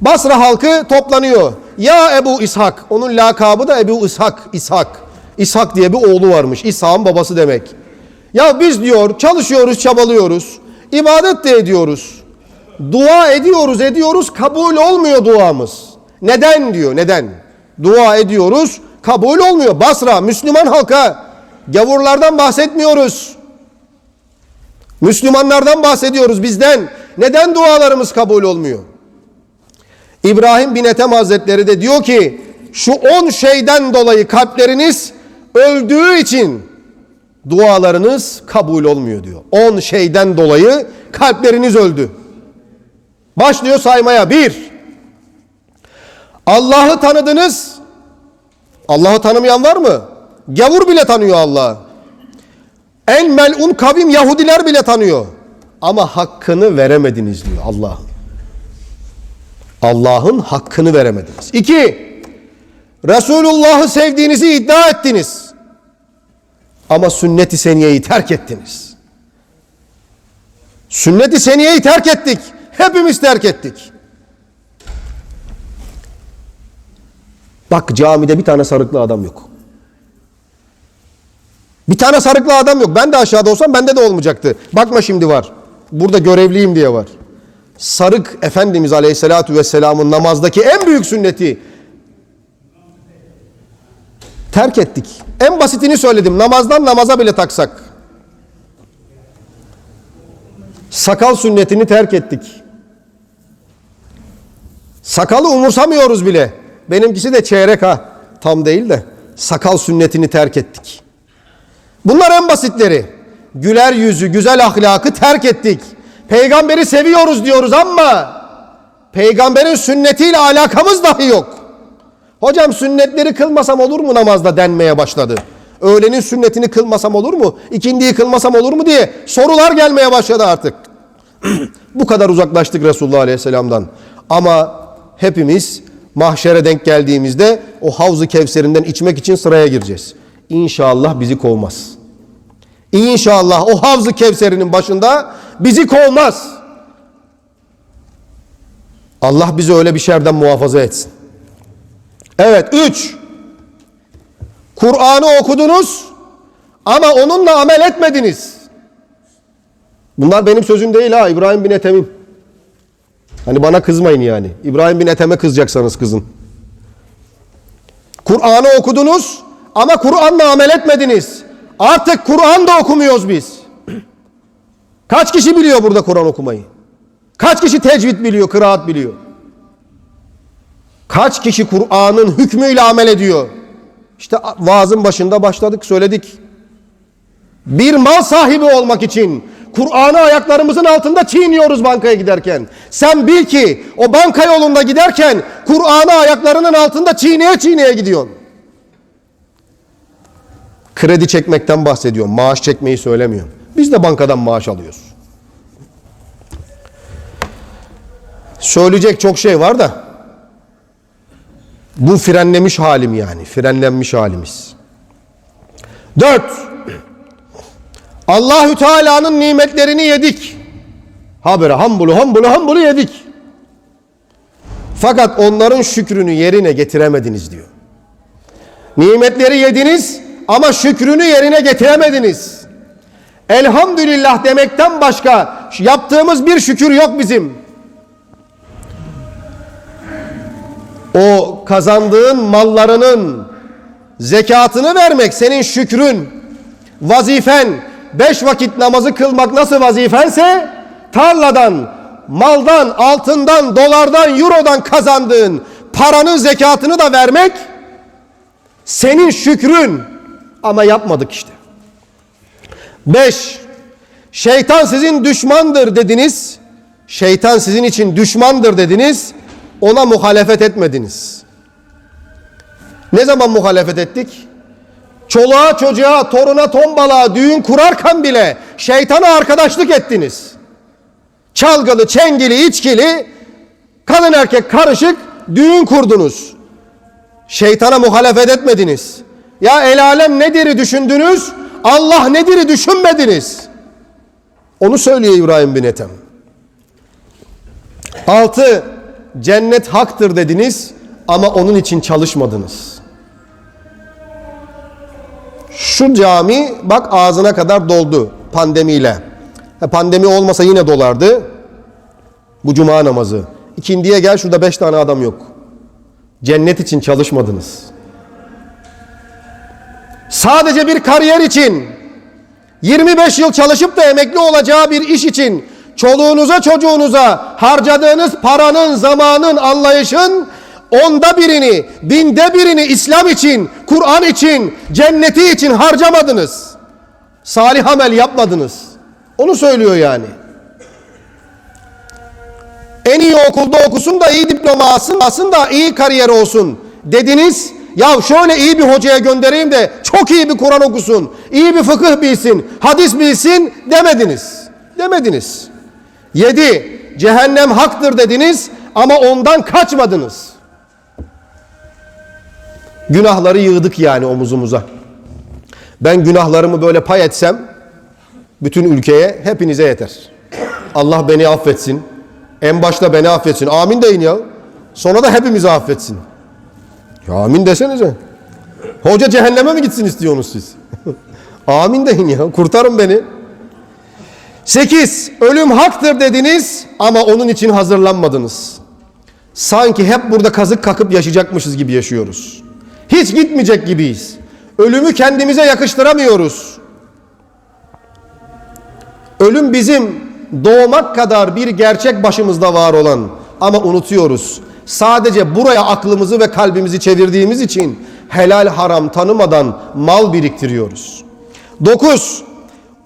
Basra halkı toplanıyor. Ya Ebu İshak, onun lakabı da Ebu İshak, İshak. İshak diye bir oğlu varmış. İshak'ın babası demek. Ya biz diyor çalışıyoruz, çabalıyoruz. ibadet de ediyoruz. Dua ediyoruz, ediyoruz, kabul olmuyor duamız. Neden diyor, neden? Dua ediyoruz, kabul olmuyor. Basra, Müslüman halka, gavurlardan bahsetmiyoruz. Müslümanlardan bahsediyoruz bizden. Neden dualarımız kabul olmuyor? İbrahim bin Ethem Hazretleri de diyor ki şu on şeyden dolayı kalpleriniz öldüğü için dualarınız kabul olmuyor diyor. On şeyden dolayı kalpleriniz öldü. Başlıyor saymaya. Bir, Allah'ı tanıdınız. Allah'ı tanımayan var mı? Gavur bile tanıyor Allah'ı. En melun kavim Yahudiler bile tanıyor. Ama hakkını veremediniz diyor Allah. Allah'ın hakkını veremediniz. İki, Resulullah'ı sevdiğinizi iddia ettiniz. Ama sünnet-i seniyeyi terk ettiniz. Sünnet-i seniyeyi terk ettik. Hepimiz terk ettik. Bak camide bir tane sarıklı adam yok. Bir tane sarıklı adam yok. Ben de aşağıda olsam bende de olmayacaktı. Bakma şimdi var. Burada görevliyim diye var. Sarık Efendimiz Aleyhisselatü Vesselam'ın namazdaki en büyük sünneti terk ettik. En basitini söyledim. Namazdan namaza bile taksak. Sakal sünnetini terk ettik. Sakalı umursamıyoruz bile. Benimkisi de çeyrek ha. Tam değil de. Sakal sünnetini terk ettik. Bunlar en basitleri. Güler yüzü, güzel ahlakı terk ettik. Peygamberi seviyoruz diyoruz ama peygamberin sünnetiyle alakamız dahi yok. Hocam sünnetleri kılmasam olur mu namazda denmeye başladı. Öğlenin sünnetini kılmasam olur mu? İkindiyi kılmasam olur mu diye sorular gelmeye başladı artık. Bu kadar uzaklaştık Resulullah Aleyhisselam'dan. Ama hepimiz mahşere denk geldiğimizde o havzu kevserinden içmek için sıraya gireceğiz. İnşallah bizi kovmaz. İnşallah o havzu kevserinin başında bizi kovmaz. Allah bizi öyle bir şerden muhafaza etsin. Evet üç. Kur'an'ı okudunuz ama onunla amel etmediniz. Bunlar benim sözüm değil ha İbrahim bin Ethem'in. Hani bana kızmayın yani. İbrahim bin Ethem'e kızacaksanız kızın. Kur'an'ı okudunuz ama Kur'an'la amel etmediniz. Artık Kur'an da okumuyoruz biz. Kaç kişi biliyor burada Kur'an okumayı? Kaç kişi tecvid biliyor, kıraat biliyor? Kaç kişi Kur'an'ın hükmüyle amel ediyor? İşte vaazın başında başladık, söyledik. Bir mal sahibi olmak için Kur'an'ı ayaklarımızın altında çiğniyoruz bankaya giderken. Sen bil ki o banka yolunda giderken Kur'an'ı ayaklarının altında çiğneye çiğneye gidiyorsun. Kredi çekmekten bahsediyorum. Maaş çekmeyi söylemiyorum. Biz de bankadan maaş alıyoruz. Söyleyecek çok şey var da bu frenlemiş halim yani. Frenlenmiş halimiz. Dört. Allahü Teala'nın nimetlerini yedik. Ha böyle hambulu hambulu hambulu yedik. Fakat onların şükrünü yerine getiremediniz diyor. Nimetleri yediniz ama şükrünü yerine getiremediniz. Elhamdülillah demekten başka yaptığımız bir şükür yok bizim. O kazandığın mallarının zekatını vermek senin şükrün, vazifen, beş vakit namazı kılmak nasıl vazifense tarladan, maldan, altından, dolardan, eurodan kazandığın paranın zekatını da vermek senin şükrün ama yapmadık işte. Beş, şeytan sizin düşmandır dediniz. Şeytan sizin için düşmandır dediniz. Ona muhalefet etmediniz. Ne zaman muhalefet ettik? Çoluğa çocuğa, toruna tombalığa düğün kurarken bile şeytana arkadaşlık ettiniz. Çalgılı, çengili, içkili, kadın erkek karışık düğün kurdunuz. Şeytana muhalefet etmediniz. Ya el alem nedir düşündünüz? Allah nedir düşünmediniz. Onu söylüyor İbrahim bin Ethem. Altı, cennet haktır dediniz ama onun için çalışmadınız. Şu cami bak ağzına kadar doldu pandemiyle. Ha, Pandemi olmasa yine dolardı. Bu cuma namazı. İkindiye gel şurada beş tane adam yok. Cennet için çalışmadınız. Sadece bir kariyer için 25 yıl çalışıp da emekli olacağı bir iş için çoluğunuza çocuğunuza harcadığınız paranın, zamanın, anlayışın onda birini, binde birini İslam için, Kur'an için, cenneti için harcamadınız. Salih amel yapmadınız. Onu söylüyor yani. En iyi okulda okusun da iyi diploma alsın, alsın da iyi kariyer olsun dediniz. Ya şöyle iyi bir hocaya göndereyim de çok iyi bir Kur'an okusun, iyi bir fıkıh bilsin, hadis bilsin demediniz. Demediniz. Yedi, cehennem haktır dediniz ama ondan kaçmadınız. Günahları yığdık yani omuzumuza. Ben günahlarımı böyle pay etsem bütün ülkeye hepinize yeter. Allah beni affetsin. En başta beni affetsin. Amin deyin ya. Sonra da hepimizi affetsin. Ya amin desenize. Hoca cehenneme mi gitsin istiyorsunuz siz? amin deyin ya. Kurtarın beni. Sekiz, ölüm haktır dediniz ama onun için hazırlanmadınız. Sanki hep burada kazık kakıp yaşayacakmışız gibi yaşıyoruz. Hiç gitmeyecek gibiyiz. Ölümü kendimize yakıştıramıyoruz. Ölüm bizim doğmak kadar bir gerçek başımızda var olan ama unutuyoruz. Sadece buraya aklımızı ve kalbimizi çevirdiğimiz için helal haram tanımadan mal biriktiriyoruz. 9.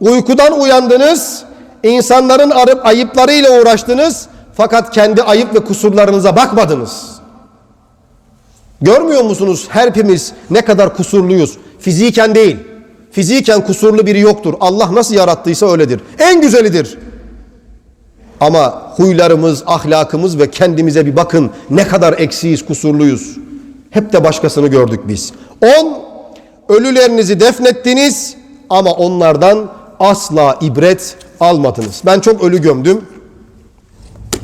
Uykudan uyandınız, insanların arıp ayıplarıyla uğraştınız fakat kendi ayıp ve kusurlarınıza bakmadınız. Görmüyor musunuz hepimiz ne kadar kusurluyuz? Fiziken değil. Fiziken kusurlu biri yoktur. Allah nasıl yarattıysa öyledir. En güzelidir. Ama huylarımız, ahlakımız ve kendimize bir bakın ne kadar eksiyiz, kusurluyuz. Hep de başkasını gördük biz. 10. Ölülerinizi defnettiniz ama onlardan asla ibret almadınız. Ben çok ölü gömdüm.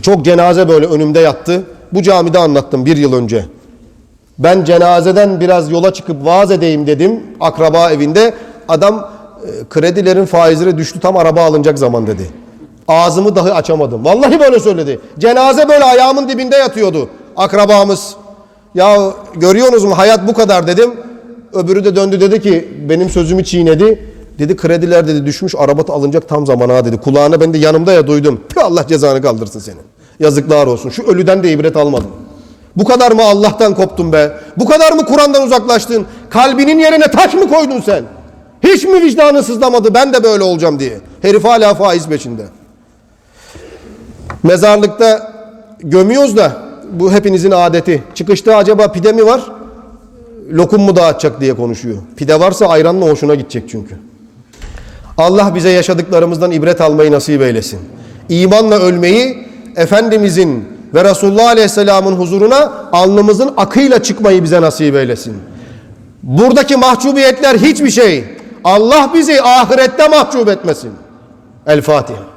Çok cenaze böyle önümde yattı. Bu camide anlattım bir yıl önce. Ben cenazeden biraz yola çıkıp vaaz edeyim dedim akraba evinde. Adam e, kredilerin faizleri düştü tam araba alınacak zaman dedi. Ağzımı dahi açamadım. Vallahi böyle söyledi. Cenaze böyle ayağımın dibinde yatıyordu akrabamız. Ya görüyorsunuz mu hayat bu kadar dedim. Öbürü de döndü dedi ki benim sözümü çiğnedi. Dedi krediler dedi düşmüş araba alınacak tam zamana dedi. Kulağına ben de yanımda ya duydum. Tüh, Allah cezanı kaldırsın senin. Yazıklar olsun. Şu ölüden de ibret almadın. Bu kadar mı Allah'tan koptun be? Bu kadar mı Kur'an'dan uzaklaştın? Kalbinin yerine taş mı koydun sen? Hiç mi vicdanın sızlamadı ben de böyle olacağım diye? Herif hala faiz peşinde. Mezarlıkta gömüyoruz da bu hepinizin adeti. Çıkışta acaba pide mi var? Lokum mu dağıtacak diye konuşuyor. Pide varsa ayranla hoşuna gidecek çünkü. Allah bize yaşadıklarımızdan ibret almayı nasip eylesin. İmanla ölmeyi Efendimizin ve Resulullah Aleyhisselam'ın huzuruna alnımızın akıyla çıkmayı bize nasip eylesin. Buradaki mahcubiyetler hiçbir şey. Allah bizi ahirette mahcup etmesin. El Fatiha.